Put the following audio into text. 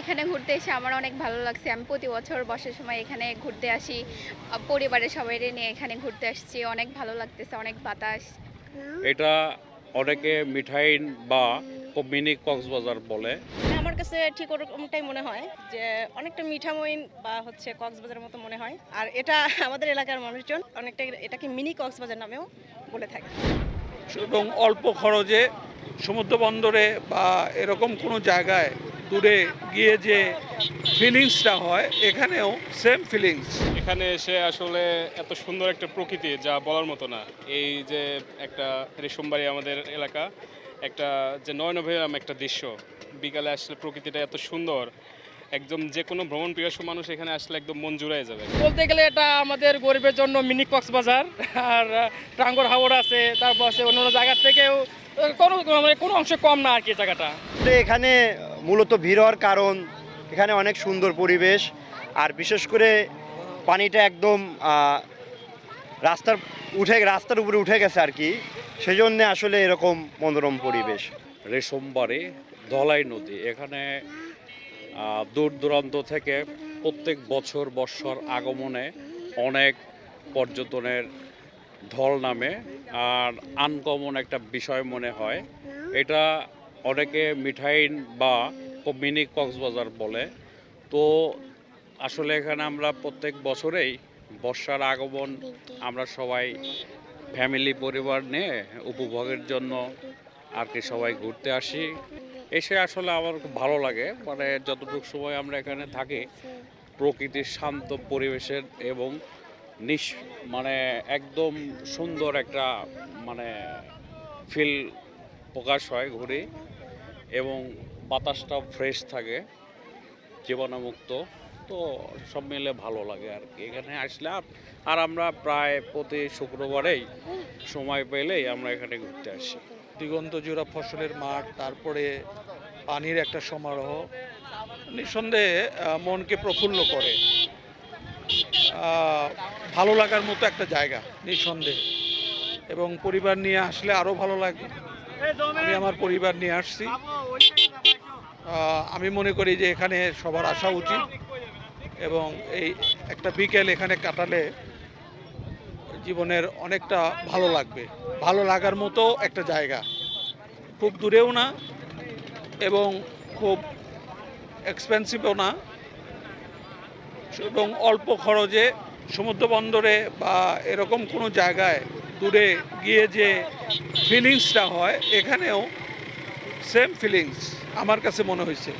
এখানে ঘুরতে এসে আমার অনেক ভালো লাগছে। আমি প্রতি বছর বর্ষার সময় এখানে ঘুরতে আসি। পরিবারের সবাই নিয়ে এখানে ঘুরতে আসছি। অনেক ভালো লাগতেছে অনেক বাতাস। এটা অনেকে মিঠাইন বা মিনি কক্সবাজার বলে। আমার কাছে ঠিক ওরকমটাই মনে হয় যে অনেকটা মিঠামইন বা হচ্ছে কক্সবাজারের মতো মনে হয়। আর এটা আমাদের এলাকার মানুষজন অনেকটা এটাকে মিনি কক্সবাজার নামেও বলে থাকে। এবং অল্প খরচে সমুদ্র বন্দরে বা এরকম কোনো জায়গায় দূরে গিয়ে যে ফিলিংসটা হয় এখানেও সেম ফিলিংস এখানে এসে আসলে এত সুন্দর একটা প্রকৃতি যা বলার মতো না। এই যে একটা রেশমবাড়ি আমাদের এলাকা একটা যে নয়নভেরাম একটা দৃশ্য। বিকালে আসলে প্রকৃতিটা এত সুন্দর। একদম যে কোনো ভ্রমণ পিয়াসু মানুষ এখানে আসলে একদম মন জুড়াই যাবে। বলতে গেলে এটা আমাদের গরিবের জন্য মিনি কক্সবাজার আর টাঙ্গর হাওড় আছে তারপর আছে অন্য জায়গার থেকেও কোনো মানে কোনো অংশ কম না আর কি এই জায়গাটা এখানে মূলত ভিড় হওয়ার কারণ এখানে অনেক সুন্দর পরিবেশ, আর বিশেষ করে পানিটা একদম রাস্তার উঠে, রাস্তার উপরে উঠে গেছে আর কি। সেই জন্যে আসলে এরকম মনোরম পরিবেশ। রেশমবাড়ি ধলাই নদী, এখানে দূর দূরান্ত থেকে প্রত্যেক বছর বর্ষার আগমনে অনেক পর্যটনের ঢল নামে, আর আনকমন একটা বিষয় মনে হয়। এটা অনেকে মিঠাইন বা মিনি কক্সবাজার বলে। তো আসলে এখানে আমরা প্রত্যেক বছরেই বর্ষার আগমন আমরা সবাই ফ্যামিলি পরিবার নিয়ে উপভোগের জন্য আর কি সবাই ঘুরতে আসি। এসে আসলে আমার ভালো লাগে। মানে যতটুকু সময় আমরা এখানে থাকি, প্রকৃতির শান্ত পরিবেশের এবং নিস মানে একদম সুন্দর একটা মানে ফিল প্রকাশ হয় ঘুরে। এবং বাতাসটা ফ্রেশ থাকে, জীবাণুমুক্ত, তো সব মিলে ভালো লাগে আর কি। এখানে আসলে আর- আমরা প্রায় প্রতি শুক্রবারেই সময় পেলেই আমরা এখানে ঘুরতে আসি। দিগন্ত জোড়া ফসলের মাঠ, তারপরে পানির একটা সমারোহ, নিঃসন্দেহে মনকে প্রফুল্ল করে। ভালো লাগার মতো একটা জায়গা, নিঃসন্দেহে। এবং পরিবার নিয়ে আসলে আরও ভালো লাগে। আমি আমার পরিবার নিয়ে আসছি। আমি মনে করি যে এখানে সবার আসা উচিত এবং এই একটা বিকেল এখানে কাটালে জীবনের অনেকটা ভালো লাগবে। ভালো লাগার মতো একটা জায়গা। খুব দূরেও না এবং খুব এক্সপেন্সিভও না। এবং অল্প খরচে সমুদ্র বন্দরে বা এরকম কোনো জায়গায় দূরে গিয়ে যে ফিলিংসটা হয় এখানেও সেম ফিলিংস আমার কাছে মনে হয়েছে।